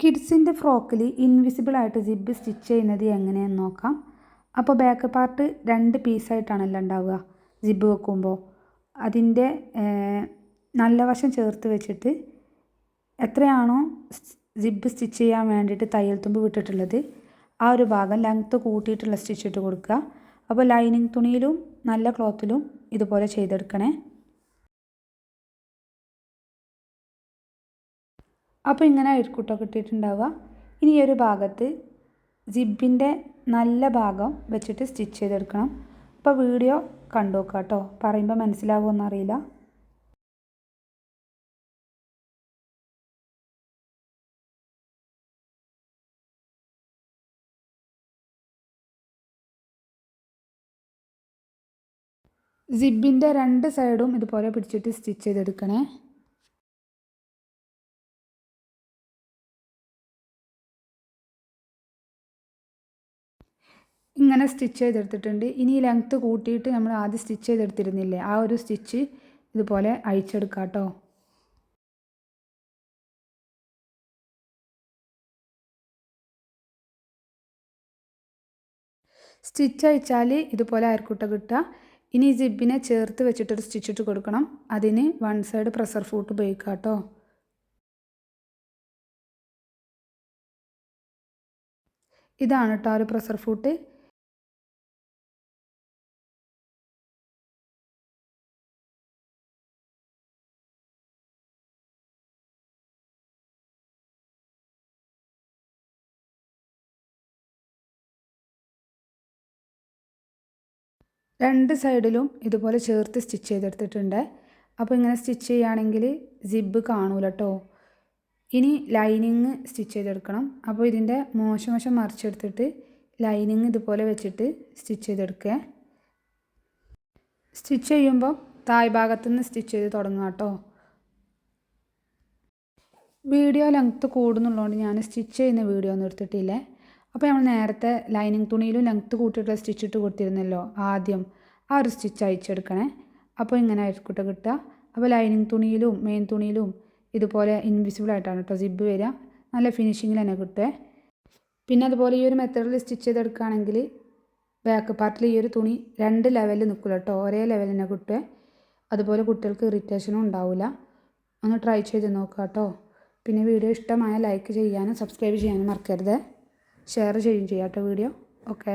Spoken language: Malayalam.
കിഡ്സിന്റെ ഫ്രോക്കിൽ ഇൻവിസിബിൾ ആയിട്ട് സിബ് സ്റ്റിച്ച് ചെയ്യുന്നത് എങ്ങനെയെന്ന് നോക്കാം. അപ്പോൾ ബാക്ക് പാർട്ട് രണ്ട് പീസായിട്ടാണല്ലോ ഉണ്ടാവുക ജിബ് വെക്കുമ്പോൾ. അതിന്റെ നല്ല വശം ചേർത്ത് വെച്ചിട്ട് എത്രയാണോ ജിബ് സ്റ്റിച്ച് ചെയ്യാൻ വേണ്ടിയിട്ട് തയ്യൽ തുമ്പ് വിട്ടിട്ടുള്ളത് ആ ഒരു ഭാഗം ലെങ്ത്ത് കൂട്ടിയിട്ടുള്ള സ്റ്റിച്ച് ഇട്ട് കൊടുക്കുക. അപ്പോൾ ലൈനിങ് തുണിയിലും നല്ല ക്ലോത്തിലും ഇതുപോലെ ചെയ്തെടുക്കണേ. അപ്പോൾ ഇങ്ങനെ ആയിരിക്കും കേട്ടോ കിട്ടിയിട്ടുണ്ടാവുക. ഇനി ഈ ഒരു ഭാഗത്ത് ജിബിന്റെ നല്ല ഭാഗം വെച്ചിട്ട് സ്റ്റിച്ച് ചെയ്തെടുക്കണം. അപ്പോൾ വീഡിയോ കണ്ടു നോക്കുക കേട്ടോ. പറയുമ്പോൾ മനസ്സിലാവുമെന്ന് അറിയില്ല സിബിന്റെ രണ്ട് സൈഡും ഇതുപോലെ പിടിച്ചിട്ട് സ്റ്റിച്ച് ചെയ്തെടുക്കണേ. ഇങ്ങനെ സ്റ്റിച്ച് ചെയ്തെടുത്തിട്ടുണ്ട്. ഇനി ഈ ലെങ്ത്ത് കൂട്ടിയിട്ട് നമ്മൾ ആദ്യം സ്റ്റിച്ച് ചെയ്തെടുത്തിരുന്നില്ലേ ആ ഒരു സ്റ്റിച്ച് ഇതുപോലെ അഴിച്ചെടുക്കാം കേട്ടോ സ്റ്റിച്ച് അയച്ചാൽ ഇതുപോലെ അയർക്കുട്ട കിട്ടുക. ഇനി ജിബിനെ ചേർത്ത് വെച്ചിട്ടൊരു സ്റ്റിച്ചിട്ട് കൊടുക്കണം. അതിന് വൺ സൈഡ് പ്രഷർ ഫൂട്ട് ഉപയോഗിക്കാം കേട്ടോ ഇതാണ് കേട്ടോ ഒരു പ്രഷർ ഫൂട്ട് രണ്ട് സൈഡിലും ഇതുപോലെ ചേർത്ത് സ്റ്റിച്ച് ചെയ്തെടുത്തിട്ടുണ്ട്. അപ്പോൾ ഇങ്ങനെ സ്റ്റിച്ച് ചെയ്യുകയാണെങ്കിൽ സിബ് കാണൂല കേട്ടോ ഇനി ലൈനിങ് സ്റ്റിച്ച് ചെയ്തെടുക്കണം. അപ്പോൾ ഇതിന്റെ മോശം വശം മറിച്ചെടുത്തിട്ട് ലൈനിങ് ഇതുപോലെ വെച്ചിട്ട് സ്റ്റിച്ച് ചെയ്തെടുക്കുക. സ്റ്റിച്ച് ചെയ്യുമ്പോൾ തായ് ഭാഗത്തുനിന്ന് സ്റ്റിച്ച് ചെയ്ത് തുടങ്ങുക കേട്ടോ. വീഡിയോ ലെങ്ത്ത് കൂടുന്നുള്ളതുകൊണ്ട് ഞാൻ സ്റ്റിച്ച് ചെയ്യുന്ന വീഡിയോ ഒന്നും എടുത്തിട്ടില്ലേ. അപ്പോൾ നമ്മൾ നേരത്തെ ലൈനിങ് തുണിയിലും ലെങ്ത് കൂട്ടിയിട്ടുള്ള സ്റ്റിച്ച് ഇട്ട് കൊടുത്തിരുന്നല്ലോ ആദ്യം. ആ ഒരു സ്റ്റിച്ച് അയച്ചെടുക്കണേ അപ്പോൾ ഇങ്ങനെ ആയിരിക്കട്ടെ കിട്ടുക. അപ്പോൾ ലൈനിങ് തുണിയിലും മെയിൻ തുണിയിലും ഇതുപോലെ ഇൻവിസിബിൾ ആയിട്ടാണ് കേട്ടോ സിബ് വരിക. നല്ല ഫിനിഷിങ്ങിൽ തന്നെ കിട്ടുക പിന്നെ അതുപോലെ ഈ ഒരു മെത്തേഡിൽ സ്റ്റിച്ച് ചെയ്തെടുക്കുകയാണെങ്കിൽ ബാക്ക് പാർട്ടിൽ ഈ ഒരു തുണി രണ്ട് ലെവലിൽ നിൽക്കില്ല കേട്ടോ ഒരേ ലെവലിൽ തന്നെ കിട്ടുക അതുപോലെ കുട്ടികൾക്ക് ഇറിറ്റേഷനും ഉണ്ടാവില്ല. ഒന്ന് ട്രൈ ചെയ്ത് നോക്കുക കേട്ടോ പിന്നെ വീഡിയോ ഇഷ്ടമായ ലൈക്ക് ചെയ്യാനും സബ്സ്ക്രൈബ് ചെയ്യാനും മറക്കരുത്. ഷെയർ ചെയ്യും ചെയ്യാം കേട്ടോ വീഡിയോ. ഓക്കെ.